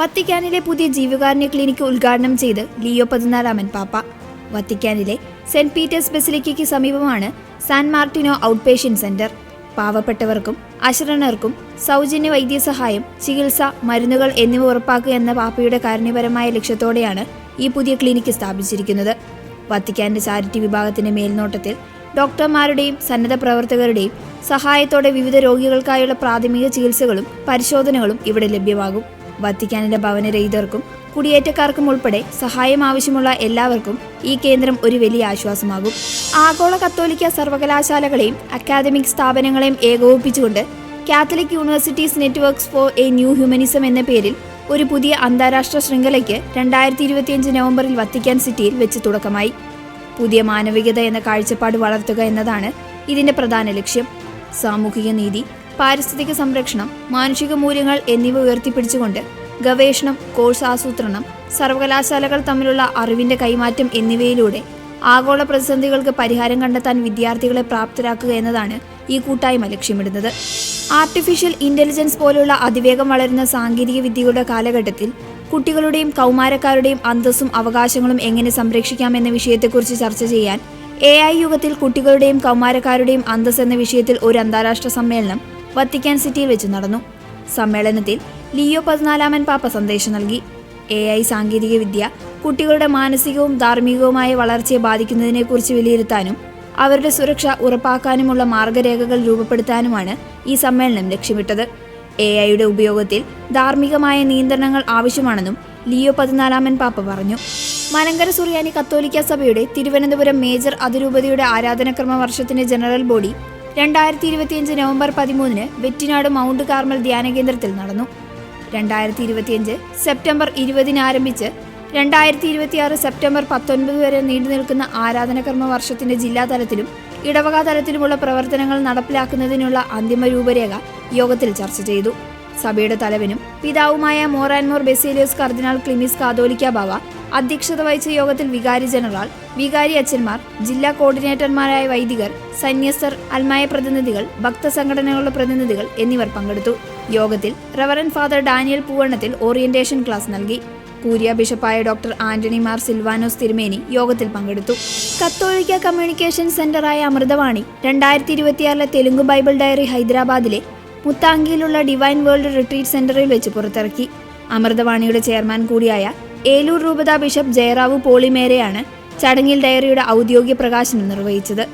വത്തിക്കാനിലെ പുതിയ ജീവകാരുണ്യ ക്ലിനിക്ക് ഉദ്ഘാടനം ചെയ്ത് ലിയോ പതിനാലാമൻ പാപ്പ. വത്തിക്കാനിലെ സെന്റ് പീറ്റേഴ്സ് ബെസിലിക്കയ്ക്ക് സമീപമാണ് San Martino outpatient centre. പാവപ്പെട്ടവർക്കും അശരണർക്കും സൗജന്യ വൈദ്യസഹായം ചികിത്സ മരുന്നുകൾ എന്നിവ ഉറപ്പാക്കുക എന്ന പാപ്പയുടെ കാരുണ്യപരമായ ലക്ഷ്യത്തോടെയാണ് ഈ പുതിയ ക്ലിനിക്ക് സ്ഥാപിച്ചിരിക്കുന്നത്. വത്തിക്കാന്റെ ചാരിറ്റി വിഭാഗത്തിന്റെ മേൽനോട്ടത്തിൽ ഡോക്ടർമാരുടെയും സന്നദ്ധ പ്രവർത്തകരുടെയും സഹായത്തോടെ വിവിധ രോഗികൾക്കായുള്ള പ്രാഥമിക ചികിത്സകളും പരിശോധനകളും ഇവിടെ ലഭ്യമാകും. വത്തിക്കാനിലെ ഭവനരഹിതർക്കും കുടിയേറ്റക്കാർക്കും ഉൾപ്പെടെ സഹായം ആവശ്യമുള്ള എല്ലാവർക്കും ഈ കേന്ദ്രം ഒരു വലിയ ആശ്വാസമാകും. ആഗോള കത്തോലിക്ക സർവകലാശാലകളെയും അക്കാദമിക് സ്ഥാപനങ്ങളെയും ഏകോപിപ്പിച്ചുകൊണ്ട് Catholic universities networks for a new humanism എന്ന പേരിൽ ഒരു പുതിയ അന്താരാഷ്ട്ര ശൃംഖലയ്ക്ക് രണ്ടായിരത്തി ഇരുപത്തിയഞ്ച് നവംബറിൽ വത്തിക്കാൻ സിറ്റിയിൽ വെച്ച് തുടക്കമായി. പുതിയ മാനവികത എന്ന കാഴ്ചപ്പാട് വളർത്തുക എന്നതാണ് ഇതിന്റെ പ്രധാന ലക്ഷ്യം. സാമൂഹിക നീതി പാരിസ്ഥിതിക സംരക്ഷണം മാനുഷിക മൂല്യങ്ങൾ എന്നിവ ഉയർത്തിപ്പിടിച്ചുകൊണ്ട് ഗവേഷണം കോഴ്സ് ആസൂത്രണം സർവകലാശാലകൾ തമ്മിലുള്ള അറിവിന്റെ കൈമാറ്റം എന്നിവയിലൂടെ ആഗോള പ്രതിസന്ധികൾക്ക് പരിഹാരം കണ്ടെത്താൻ വിദ്യാർത്ഥികളെ പ്രാപ്തരാക്കുക എന്നതാണ് ഈ കൂട്ടായ്മ ലക്ഷ്യമിടുന്നത്. ആർട്ടിഫിഷ്യൽ ഇന്റലിജൻസ് പോലുള്ള അതിവേഗം വളരുന്ന സാങ്കേതിക വിദ്യയുടെ കാലഘട്ടത്തിൽ കുട്ടികളുടെയും കൗമാരക്കാരുടെയും അന്തസ്സും അവകാശങ്ങളും എങ്ങനെ സംരക്ഷിക്കാം എന്ന വിഷയത്തെക്കുറിച്ച് ചർച്ച ചെയ്യാൻ എ ഐ യുഗത്തിൽ കുട്ടികളുടെയും കൗമാരക്കാരുടെയും അന്തസ് എന്ന വിഷയത്തിൽ ഒരു അന്താരാഷ്ട്ര സമ്മേളനം വത്തിക്കാൻ സിറ്റിയിൽ വെച്ച് നടന്നു. സമ്മേളനത്തിൽ ലിയോ പതിനാലാമൻ പാപ്പ സന്ദേശം നൽകി. എ ഐ സാങ്കേതികവിദ്യ കുട്ടികളുടെ മാനസികവും ധാർമ്മികവുമായ വളർച്ചയെ ബാധിക്കുന്നതിനെക്കുറിച്ച് വിലയിരുത്താനും അവരുടെ സുരക്ഷ ഉറപ്പാക്കാനുമുള്ള മാർഗരേഖകൾ രൂപപ്പെടുത്താനുമാണ് ഈ സമ്മേളനം ലക്ഷ്യമിട്ടത്. എ ഐയുടെ ഉപയോഗത്തിൽ ധാർമ്മികമായ നിയന്ത്രണങ്ങൾ ആവശ്യമാണെന്നും ലിയോ പതിനാലാമൻ പാപ്പ പറഞ്ഞു. മലങ്കര സുറിയാനി കത്തോലിക്ക സഭയുടെ തിരുവനന്തപുരം മേജർ അതിരൂപതയുടെ ആരാധനക്രമ വർഷത്തിന്റെ ജനറൽ ബോഡി രണ്ടായിരത്തി ഇരുപത്തിയഞ്ച് നവംബർ പതിമൂന്നിന് വെറ്റിനാട് മൗണ്ട് കാർമൽ ധ്യാന കേന്ദ്രത്തിൽ നടന്നു. രണ്ടായിരത്തി ഇരുപത്തിയഞ്ച് സെപ്റ്റംബർ ഇരുപതിന് ആരംഭിച്ച് രണ്ടായിരത്തി ഇരുപത്തിയാറ് സെപ്റ്റംബർ പത്തൊൻപത് വരെ നീണ്ടു നിൽക്കുന്ന ആരാധനകർമ്മ വർഷത്തിന്റെ ജില്ലാതലത്തിലും ഇടവക തലത്തിലുമുള്ള പ്രവർത്തനങ്ങൾ നടപ്പിലാക്കുന്നതിനുള്ള അന്തിമ രൂപരേഖ യോഗത്തിൽ ചർച്ച ചെയ്തു. സഭയുടെ തലവനും പിതാവുമായ മോറാൻമോർ ബെസേലിയോസ് കർദിനാൾ ക്ലിമിസ് കാതോലിക്ക ബാവ അധ്യക്ഷത വഹിച്ച യോഗത്തിൽ വികാരി ജനറൽ വികാരി അച്ഛന്മാർ ജില്ലാ കോർഡിനേറ്റർമാരായ വൈദികർ സന്യസ്തർ അൽമായ പ്രതിനിധികൾ ഭക്തസംഘടനകളുടെ പ്രതിനിധികൾ എന്നിവർ പങ്കെടുത്തു. യോഗത്തിൽ Reverend father Daniel Poovannathil orientation class നൽകി. കൂരിയ ബിഷപ്പായ ഡോക്ടർ ആന്റണി മാർ സിൽവാനോസ് തിരുമേനി യോഗത്തിൽ പങ്കെടുത്തു. കത്തോലിക്ക കമ്മ്യൂണിക്കേഷൻ സെന്ററായ അമൃതവാണി രണ്ടായിരത്തി ഇരുപത്തിയാറിലെ തെലുങ്ക് ബൈബിൾ ഡയറി ഹൈദരാബാദിലെ മുത്താങ്കിയിലുള്ള ഡിവൈൻ വേൾഡ് റിട്രീറ്റ് സെന്ററിൽ വെച്ച് പുറത്തിറക്കി. അമൃതവാണിയുടെ ചെയർമാൻ കൂടിയായ ഏലൂർ രൂപത ബിഷപ്പ് ജയറാവു പോളിമേരെയാണ് ചടങ്ങിൽ ഡയറിയുടെ ഔദ്യോഗിക പ്രകാശനം നിർവഹിച്ചത്.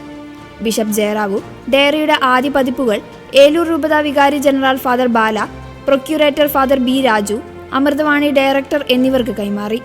ബിഷപ്പ് ജയറാവു ഡയറിയുടെ ആദ്യ പതിപ്പുകൾ ഏലൂർ രൂപത വികാരി general father Bala procurator father B Raju Amruthavani director എന്നിവർക്ക് കൈമാറി.